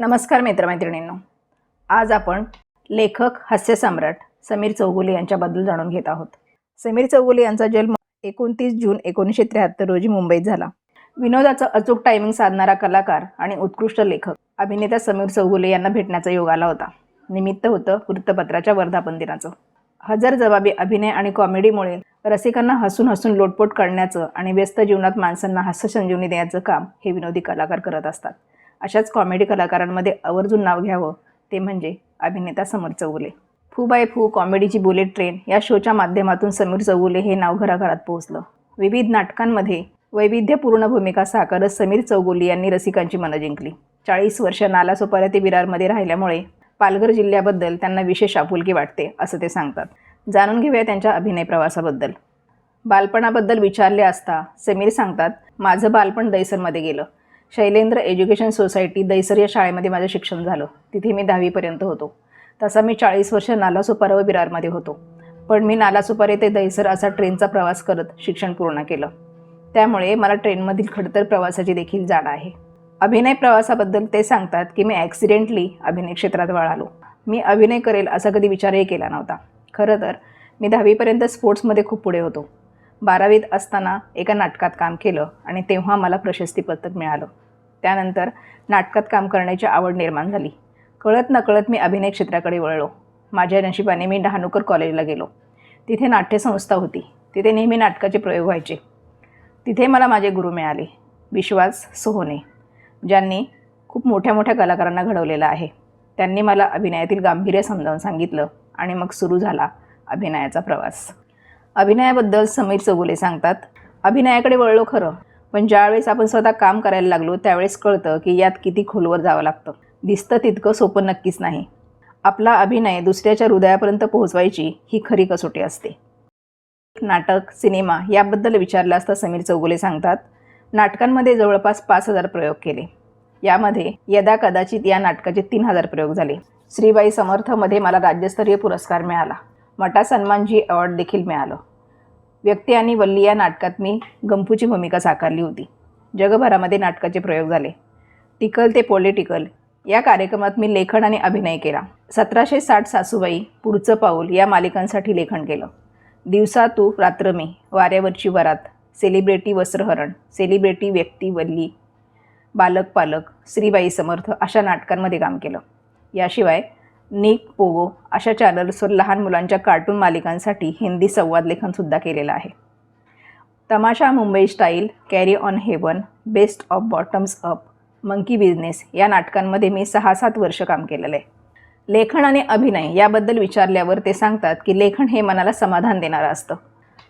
नमस्कार मित्रमैत्रिणींनो. आज आपण लेखक हास्यसम्राट समीर चौगुले यांच्याबद्दल जाणून घेत आहोत. समीर चौगुले यांचा जन्म एकोणतीस जून एकोणीसशे त्र्याहत्तर रोजी मुंबईत झाला. विनोदाचं अचूक टायमिंग साधणारा कलाकार आणि उत्कृष्ट लेखक अभिनेता समीर चौगुले यांना भेटण्याचा योग आला होता. निमित्त होतं वृत्तपत्राच्या वर्धापन दिनाचं. हजर जबाबी अभिनय आणि कॉमेडीमुळे रसिकांना हसून हसून लोटपोट करण्याचं आणि व्यस्त जीवनात माणसांना हास्य संजीवनी देण्याचं काम हे विनोदी कलाकार करत असतात. अशाच कॉमेडी कलाकारांमध्ये आवर्जून नाव घ्यावं ते म्हणजे अभिनेता समर चौगुले. फू बाय फू कॉमेडीची बुलेट ट्रेन या शोच्या माध्यमातून समीर चौगुले हे नाव घराघरात पोहोचलं. विविध नाटकांमध्ये वैविध्यपूर्ण भूमिका साकारत समीर चौगुले यांनी रसिकांची मनं जिंकली. चाळीस वर्ष नालासोपारा ते विरारमध्ये राहिल्यामुळे पालघर जिल्ह्याबद्दल त्यांना विशेष आपुलकी वाटते असं ते सांगतात. जाणून घेऊया त्यांच्या अभिनय प्रवासाबद्दल. बालपणाबद्दल विचारले असता समीर सांगतात माझं बालपण दैसरमध्ये गेलं. शैलेंद्र एज्युकेशन सोसायटी दैसर या शाळेमध्ये माझं शिक्षण झालं. तिथे मी दहावीपर्यंत होतो. तसा मी चाळीस वर्ष नालासोपारा व विरारमध्ये होतो. पण मी नालासोपारे ते दैसर असा ट्रेनचा प्रवास करत शिक्षण पूर्ण केलं. त्यामुळे मला ट्रेनमधील खडतर प्रवासाची देखील जाण आहे. अभिनय प्रवासाबद्दल ते सांगतात की मी ॲक्सिडेंटली अभिनय क्षेत्रात वळालो. मी अभिनय करेल असा कधी विचारही केला नव्हता. खरं तर मी दहावीपर्यंत स्पोर्ट्समध्ये खूप पुढे होतो. बारावीत असताना एका नाटकात काम केलं आणि तेव्हा मला प्रशस्तीपत्रक मिळालं. त्यानंतर नाटकात काम करण्याची आवड निर्माण झाली. कळत नकळत मी अभिनय क्षेत्राकडे वळलो. माझ्या नशिबाने मी डहाणूकर कॉलेजला गेलो. तिथे नाट्यसंस्था होती. तिथे नेहमी नाटकाचे प्रयोग व्हायचे. तिथे मला माझे गुरु मिळाले विश्वास सोहोने ज्यांनी खूप मोठ्या मोठ्या कलाकारांना घडवलेलं आहे. त्यांनी मला अभिनयातील गांभीर्य समजावून सांगितलं आणि मग सुरू झाला अभिनयाचा प्रवास. अभिनयाबद्दल समीर चौगुले सांगतात अभिनयाकडे वळलो खरं पण ज्यावेळेस आपण स्वतः काम करायला लागलो त्यावेळेस कळतं की यात किती खोलवर जावं लागतं. दिसतं तितकं सोपं नक्कीच नाही. आपला अभिनय दुसऱ्याच्या हृदयापर्यंत पोहोचवायची ही खरी कसोटी असते. नाटक सिनेमा याबद्दल विचारलं असता समीर चौगुले सांगतात नाटकांमध्ये जवळपास पाच हजार प्रयोग केले. यामध्ये यदा कदाचित या नाटकाचे तीन हजार प्रयोग झाले. श्रीबाई समर्थमध्ये मला राज्यस्तरीय पुरस्कार मिळाला. मटा सन्मानजी अवॉर्ड देखील मिळालं. व्यक्ती आणि वल्ली या नाटकात मी गंपूची भूमिका साकारली होती. जगभरामध्ये नाटकाचे प्रयोग झाले. टिकल ते पॉलिटिकल या कार्यक्रमात मी लेखन आणि अभिनय केला. सतराशे साठ सासूबाई पुढचं पाऊल या मालिकांसाठी लेखन केलं. दिवसा तू रात्र मी वाऱ्यावरची वरात सेलिब्रिटी वस्त्रहरण सेलिब्रिटी व्यक्ती वल्ली बालक पालक श्रीबाई समर्थ अशा नाटकांमध्ये काम केलं. याशिवाय निक पोगो अशा चॅनल्सवर लहान मुलांच्या कार्टून मालिकांसाठी हिंदी संवाद लेखनसुद्धा केलेलं आहे. Tamasha Mumbai style carry on heaven best of bottoms up monkey business या नाटकांमध्ये मी सहा सात वर्ष काम केलेलं आहे. लेखन आणि अभिनय याबद्दल विचारल्यावर ते सांगतात की लेखन हे मनाला समाधान देणारं असतं.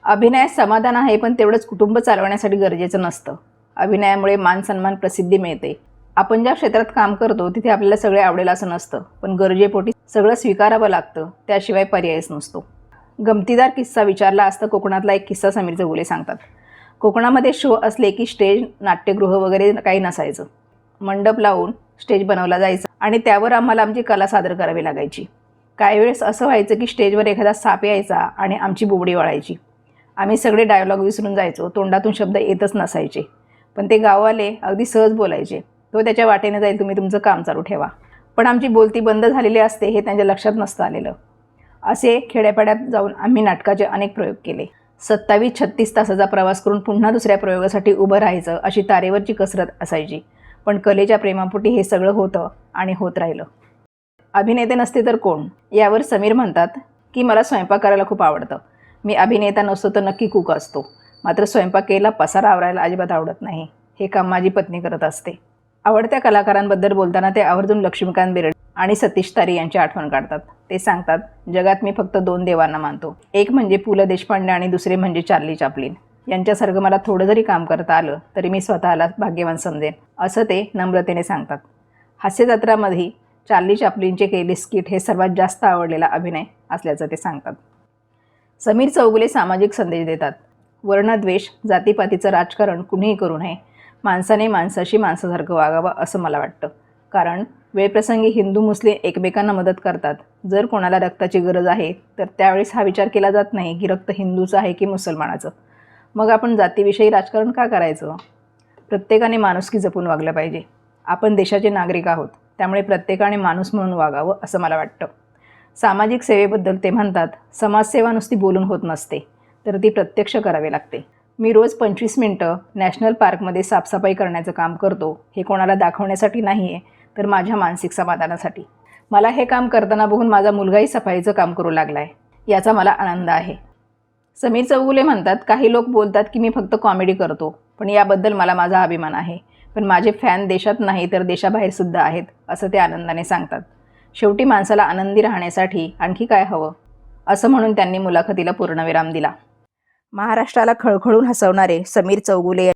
अभिनयात समाधान आहे पण तेवढंच कुटुंब चालवण्यासाठी गरजेचं नसतं. अभिनयामुळे मान सन्मान प्रसिद्धी मिळते. आपण ज्या क्षेत्रात काम करतो तिथे आपल्याला सगळे आवडेल असं नसतं. पण गरजेपोटी सगळं स्वीकारावं लागतं. त्याशिवाय पर्यायच नसतो. गमतीदार किस्सा विचारला असता कोकणातला एक किस्सा समीर जगुले सांगतात. कोकणामध्ये शो असले की स्टेज नाट्यगृह वगैरे काही नसायचं. मंडप लावून स्टेज बनवला जायचा आणि त्यावर आम्हाला आमची कला सादर करावी लागायची. काही वेळेस असं व्हायचं की स्टेजवर एखादा साप यायचा आणि आमची बोबडी वळायची. आम्ही सगळे डायलॉग विसरून जायचो. तोंडातून शब्द येतच नसायचे. पण ते गाववाले अगदी सहज बोलायचे. तो त्याच्या वाटेने जाईल तुम्ही तुमचं काम चालू ठेवा. पण आमची बोलती बंद झालेली असते हे त्यांच्या लक्षात नसतं आलेलं. असे खेड्यापाड्यात जाऊन आम्ही नाटकाचे अनेक प्रयोग केले. सत्तावीस छत्तीस तासाचा प्रवास करून पुन्हा दुसऱ्या प्रयोगासाठी उभं राहायचं अशी तारेवरची कसरत असायची. पण कलेच्या प्रेमापोटी हे सगळं होतं आणि होत राहिलं. अभिनेते नसते तर कोण? यावर समीर म्हणतात की मला स्वयंपाक करायला खूप आवडतं. मी अभिनेता नसतो तर नक्की कुक असतो. मात्र स्वयंपाक केला पसारा आवरायला अजिबात आवडत नाही. हे काम माझी पत्नी करत असते. आवडत्या कलाकारांबद्दल बोलताना ते आवर्जून लक्ष्मीकांत बेर्डे आणि सतीश तारी यांची आठवण काढतात. ते सांगतात जगात मी फक्त दोन देवांना मानतो. एक म्हणजे पु ल देशपांडे आणि दुसरे म्हणजे चार्ली चापलिन. यांच्यासारखं मला थोडं जरी काम करता आलं तरी मी स्वतःला भाग्यवान समजेन असं ते नम्रतेने सांगतात. हास्यजत्रामध्ये चार्ली चापलिनचे केले स्किट हे सर्वात जास्त आवडलेला अभिनय असल्याचं ते सांगतात. समीर चौगुले सामाजिक संदेश देतात. वर्णद्वेष जातीपातीचं राजकारण कुणीही करू नये. माणसाने माणसाशी माणसासारखं वागावं असं मला वाटतं. कारण वेळप्रसंगी हिंदू मुस्लिम एकमेकांना मदत करतात. जर कोणाला रक्ताची गरज आहे तर त्यावेळेस हा विचार केला जात नाही की रक्त हिंदूचं आहे की मुसलमानाचं. मग आपण जातीविषयी राजकारण का करायचं? प्रत्येकाने माणुसकी जपून वागलं पाहिजे. आपण देशाचे नागरिक आहोत त्यामुळे प्रत्येकाने माणूस म्हणून वागावं असं मला वाटतं. सामाजिक सेवेबद्दल ते म्हणतात समाजसेवा नुसती बोलून होत नसते तर ती प्रत्यक्ष करावी लागते. मी रोज पंचवीस मिनटं नॅशनल पार्कमध्ये साफसफाई करण्याचं काम करतो हे कोणाला दाखवण्यासाठी नाही आहे तर माझ्या मानसिक समाधानासाठी. मला हे काम करताना बघून माझा मुलगाही सफाईचं काम करू लागला आहे याचा मला आनंद आहे. समीर चौगुले म्हणतात काही लोक बोलतात की मी फक्त कॉमेडी करतो पण याबद्दल मला माझा अभिमान आहे. पण माझे फॅन देशात नाही तर देशाबाहेरसुद्धा आहेत असं ते आनंदाने सांगतात. शेवटी माणसाला आनंदी राहण्यासाठी आणखी काय हवं? असं म्हणून त्यांनी मुलाखतीला पूर्णविराम दिला. महाराष्ट्राला खळखळून हसवणारे समीर चौगुले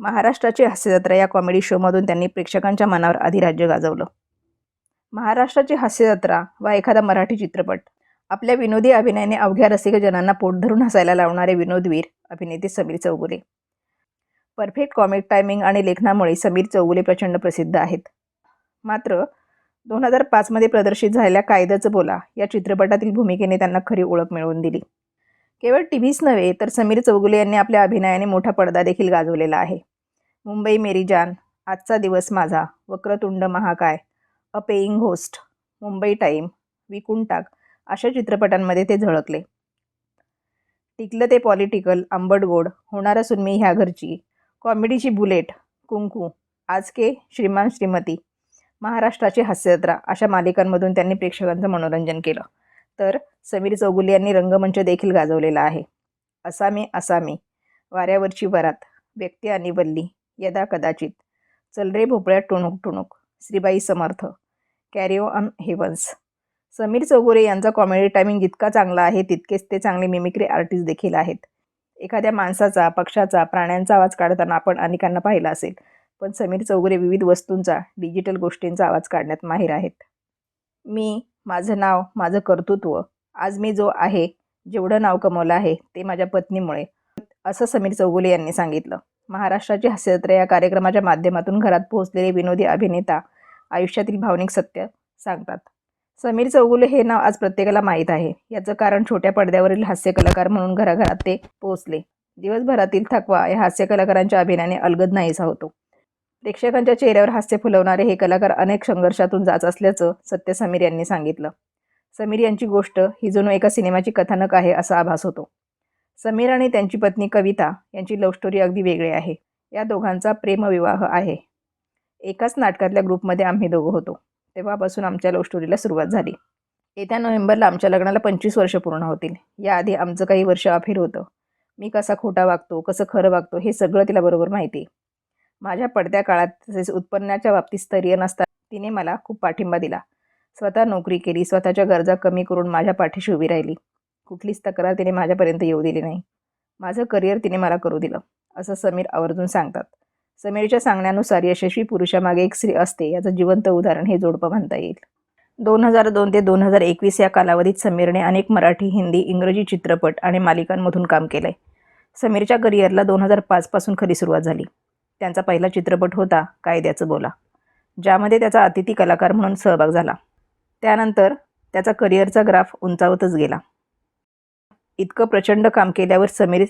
महाराष्ट्राची हास्यजत्रा या कॉमेडी शोमधून त्यांनी प्रेक्षकांच्या मनावर अधिराज्य गाजवलं. महाराष्ट्राची हास्यजत्रा वा एखादा मराठी चित्रपट आपल्या विनोदी अभिनयाने अवघ्या रसिकजनांना पोट धरून हसायला लावणारे विनोदवीर अभिनेते Sameer Chougule. Perfect comic timing आणि लेखनामुळे समीर चौगुले प्रचंड प्रसिद्ध आहेत. मात्र दोन हजार पाचमध्ये प्रदर्शित झालेल्या कायद्याचं बोला या चित्रपटातील भूमिकेने त्यांना खरी ओळख मिळवून दिली. केवळ टी व्हीच नव्हे तर समीर चौगुले यांनी आपल्या अभिनयाने मोठा पडदा देखील गाजवलेला आहे. मुंबई मेरी जान आजचा दिवस माझा Vakratunda Mahakaya a paying host Mumbai time Vikuntak अशा चित्रपटांमध्ये ते झळकले. टिकलं ते पॉलिटिकल आंबट गोड होणारा सुन्मी ह्या घरची कॉमेडीची बुलेट कुंकू आज के श्रीमान श्रीमती महाराष्ट्राची हास्यजत्रा अशा मालिकांमधून त्यांनी प्रेक्षकांचं मनोरंजन केलं. तर समीर चौगुले यांनी रंगमंच देखील गाजवलेला आहे. असामी असामी वाऱ्यावरची वरात व्यक्ती आणि वल्ली यदा कदाचित. चल रे भोपळ्यात टुणूक टुणूक. Shribai Samarth. Carry on heavens Sameer Chougule यांचा कॉमेडी टायमिंग जितका चांगला आहे तितकेच ते चांगले मिमिक्री आर्टिस्ट देखील आहेत. एखाद्या माणसाचा पक्षाचा प्राण्यांचा आवाज काढताना आपण अनेकांना पाहिला असेल पण समीर चौगुले विविध वस्तूंचा डिजिटल गोष्टींचा आवाज काढण्यात माहीर आहेत. मी माझं नाव माझं कर्तृत्व आज मी जो आहे जेवढं नाव कमवलं आहे ते माझ्या पत्नीमुळे असं समीर चौगुले यांनी सांगितलं. महाराष्ट्राची हास्यत्र या कार्यक्रमाच्या माध्यमातून घरात पोहोचलेले विनोदी अभिनेता आयुष्यातील भावनिक सत्य सांगतात. समीर चौगुले हे नाव आज प्रत्येकाला माहीत आहे. याचं कारण छोट्या पडद्यावरील हास्य कलाकार म्हणून घराघरात ते पोहोचले. दिवसभरातील थकवा या हास्य कलाकारांच्या अभिनयाने अलगद नाहीसा होतो. प्रेक्षकांच्या चेहऱ्यावर हास्य फुलवणारे हे कलाकार अनेक संघर्षातून जात असल्याचं सत्य समीर यांनी सांगितलं. समीर यांची गोष्ट ही जणू एका सिनेमाची कथानक आहे असा आभास होतो. समीर आणि त्यांची पत्नी कविता यांची लव्ह स्टोरी अगदी वेगळी आहे. या दोघांचा प्रेमविवाह आहे. एकाच नाटकातल्या ग्रुपमध्ये आम्ही दोघं होतो. तेव्हापासून आमच्या लव्ह स्टोरीला सुरुवात झाली. येत्या नोव्हेंबरला आमच्या लग्नाला पंचवीस वर्ष पूर्ण होतील. याआधी आमचं काही वर्ष अफेर होतं. मी कसा खोटा वागतो कसं खरं वागतो हे सगळं तिला बरोबर माहिती आहे. माझ्या पडत्या काळात तसेच उत्पन्नाच्या बाबतीत स्तरीय नसता तिने मला खूप पाठिंबा दिला. स्वतः नोकरी केली स्वतःच्या गरजा कमी करून माझ्या पाठीशी उभी राहिली. कुठलीच तक्रार तिने माझ्यापर्यंत येऊ दिली नाही. माझं करिअर तिने मला करू दिलं असं समीर आवर्जून सांगतात. समीरच्या सांगण्यानुसार यशस्वी पुरुषामागे एक स्त्री असते याचं जिवंत उदाहरण हे जोडपं म्हणता येईल. दोन हजार दोन ते दोन हजार एकवीस या कालावधीत समीरने अनेक मराठी हिंदी इंग्रजी चित्रपट आणि मालिकांमधून काम केलं आहे समीरच्या करिअरला दोन हजार पाचपासून खरी सुरुवात झाली. त्यांचा पहिला चित्रपट होता कायद्याचं बोला ज्यामध्ये त्याचा अतिथी कलाकार म्हणून सहभाग झाला. त्यानंतर त्याचा करिअरचा ग्राफ उंचावतच गेला. इतकं प्रचंड काम केल्यावर समीर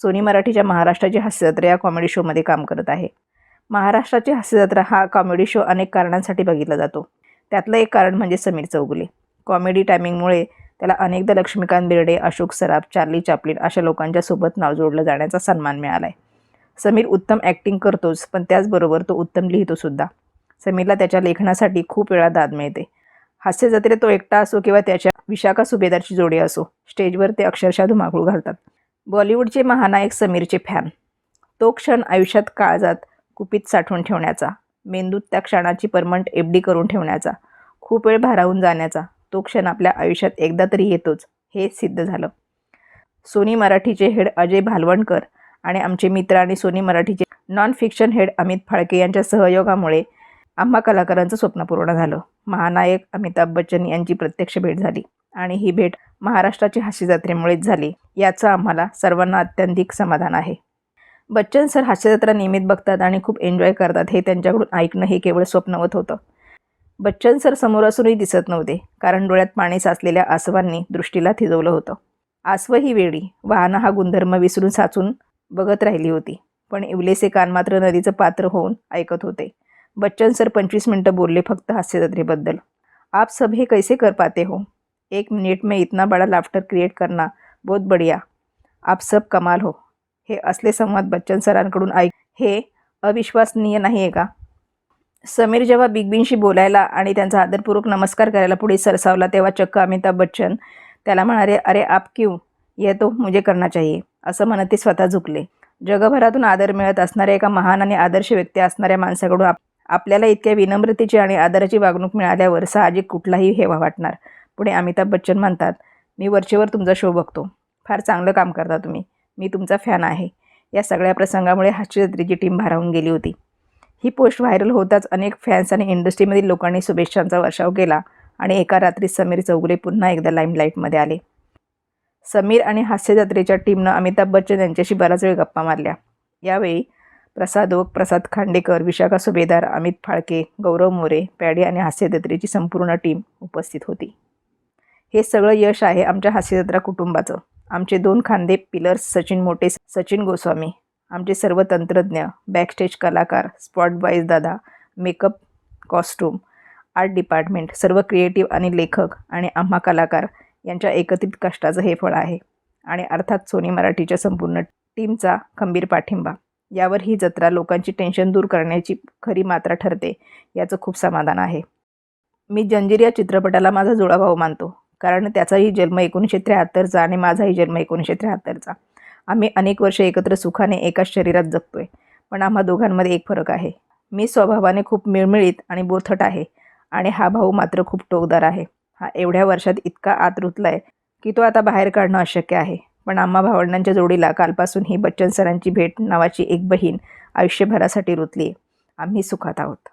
सोनी मराठीच्या महाराष्ट्राची हास्यजत्रा या कॉमेडी शोमध्ये काम करत आहे. महाराष्ट्राची हास्यजत्रा हा कॉमेडी शो अनेक कारणांसाठी बघितला जातो. त्यातलं एक कारण म्हणजे समीर चौगुले. कॉमेडी टायमिंगमुळे त्याला अनेकदा लक्ष्मीकांत बेर्डे अशोक सराफ चार्ली चापलिन अशा लोकांच्या सोबत नाव जोडलं जाण्याचा सन्मान मिळाला आहे समीर उत्तम ॲक्टिंग करतोच पण त्याचबरोबर तो उत्तम लिहितो सुद्धा. समीरला त्याच्या लेखनासाठी खूप वेळा दाद मिळते. हास्य जत्रेत तो एकटा असो किंवा त्याच्या विशाखा सुभेदारची जोडी असो स्टेजवर ते अक्षरशः धुमाकूळ घालतात. बॉलिवूडचे महानायक समीरचे फॅन तो क्षण आयुष्यात काळजात कुपीत साठवून ठेवण्याचा मेंदूत त्या क्षणाची परमंट एफ डी करून ठेवण्याचा खूप वेळ भारावून जाण्याचा तो क्षण आपल्या आयुष्यात एकदा तरी येतोच हे सिद्ध झालं. सोनी मराठीचे हेड अजय भालवणकर आणि आमचे मित्र आणि सोनी मराठीचे non fiction head Amit Phalke यांच्या सहयोगामुळे आम्हा कलाकारांचं स्वप्न पूर्ण झालं. महानायक अमिताभ बच्चन यांची प्रत्यक्ष भेट झाली आणि ही भेट महाराष्ट्राची हास्यजत्रेमुळेच झाली याचं आम्हाला सर्वांना अत्यंतिक समाधान आहे. बच्चन सर हास्यजत्रा नियमित बघतात आणि खूप एन्जॉय करतात हे त्यांच्याकडून ऐकणं हे केवळ स्वप्नवत होतं. बच्चन सर समोर असूनही दिसत नव्हते कारण डोळ्यात पाणी साचलेल्या आसवांनी दृष्टीला थिजवलं होतं. आसव ही वेळी वाहनं हा गुणधर्म विसरून साचून बघत राहिली होती. पण इवलेसे कान मात्र नदीचं पात्र होऊन ऐकत होते. बच्चन सर पंचवीस मिनटं बोलले फक्त हास्यजत्रेबद्दल. आप सब हे कैसे कर पाते हो? एक मिनिट में इतना बड़ा लाफ्टर क्रिएट करना बहुत बढ़िया. आप सब कमाल हो. हे असले संवाद बच्चन सरांकडून ऐक. हे अविश्वसनीय नाही आहे का? समीर जेव्हा बिग बींशी बोलायला आणि त्यांचा आदरपूर्वक नमस्कार करायला पुढे सरसावला तेव्हा चक्क अमिताभ बच्चन त्याला म्हणाले अरे आप क्यू? ये तो मुझे करना चाहिए. असं म्हणत ते स्वतः झुकले. जगभरातून आदर मिळत असणाऱ्या एका महान आणि आदर्श व्यक्ती असणाऱ्या माणसाकडून आप आपल्याला इतक्या विनम्रतेची आणि आदराची वागणूक मिळाल्यावर साहजिक कुठलाही हेवा वाटणार. पुढे अमिताभ बच्चन म्हणतात मी वरचेवर तुमचा शो बघतो. फार चांगलं काम करता तुम्ही. मी तुमचा फॅन आहे. या सगळ्या प्रसंगामुळे हास्यजत्रीची टीम भारावून गेली होती. ही पोस्ट व्हायरल होताच अनेक फॅन्स आणि इंडस्ट्रीमधील लोकांनी शुभेच्छांचा वर्षाव केला आणि एका रात्री समीर चौगुले पुन्हा एकदा लाईमलाईटमध्ये आले. समीर आणि हास्यजत्रेच्या टीमनं अमिताभ बच्चन यांच्याशी बराच वेळ गप्पा मारल्या. यावेळी प्रसाद ओक प्रसाद खांडेकर विशाखा सुभेदार अमित फाळके गौरव मोरे पॅडी आणि हास्यजत्रेची संपूर्ण टीम उपस्थित होती. हे सगळं यश आहे आमच्या हास्यजत्रा कुटुंबाचं. आमचे दोन खांदे पिलर्स सचिन मोटे सचिन गोस्वामी आमचे सर्व तंत्रज्ञ बॅकस्टेज कलाकार स्पॉट बॉईज दादा मेकअप कॉस्ट्यूम आर्ट डिपार्टमेंट सर्व क्रिएटिव्ह आणि लेखक आणि आम्हा कलाकार यांच्या एकत्रित कष्टाचं हे फळ आहे. आणि अर्थात सोनी मराठीच्या संपूर्ण टीमचा खंबीर पाठिंबा. यावर ही जत्रा लोकांची टेन्शन दूर करण्याची खरी मात्रा ठरते याचं खूप समाधान आहे. मी जंजीर या चित्रपटाला माझा जुळाभाव मानतो कारण त्याचाही जन्म एकोणीसशे त्र्याहत्तरचा आणि माझाही जन्म एकोणीसशे त्र्याहत्तरचा. आम्ही अनेक वर्ष एकत्र सुखाने एकाच शरीरात जगतोय पण आम्हा दोघांमध्ये एक फरक आहे. मी स्वभावाने खूप मिळमिळीत आणि बोथट आहे आणि हा भाऊ मात्र खूप टोकदार आहे. हा एवढ्या वर्षात इतका आत रुतला आहे की तो आता बाहेर काढणं अशक्य आहे. पण आम्हा भावंडांच्या जोडीला कालपासून ही बच्चन सरांची भेट नावाची एक बहीण आयुष्यभरासाठी रुतली. आहे आम्ही सुखात आहोत.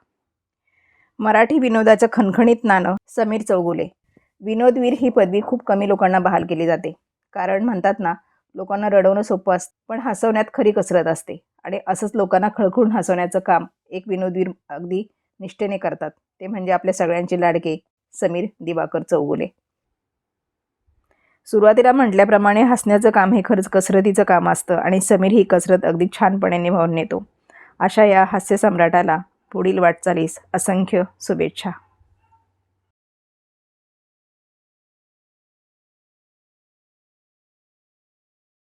मराठी विनोदाचं खणखणीत नाणं समीर चौगुले. विनोदवीर ही पदवी खूप कमी लोकांना बहाल केली जाते. कारण म्हणतात ना लोकांना रडवणं सोपं असतं पण हसवण्यात खरी कसरत असते. आणि असंच लोकांना खळखळून हसवण्याचं काम एक विनोदवीर अगदी निष्ठेने करतात. ते म्हणजे आपल्या सगळ्यांचे लाडके समीर दिवाकर चौगुले. सुरुवातीला म्हटल्याप्रमाणे हसण्याचं काम हे खरंच कसरतीचं काम असतं आणि समीर ही कसरत अगदी छानपणे निभावून नेतो. अशा या हास्यसम्राटाला पुढील वाटचालीस असंख्य शुभेच्छा.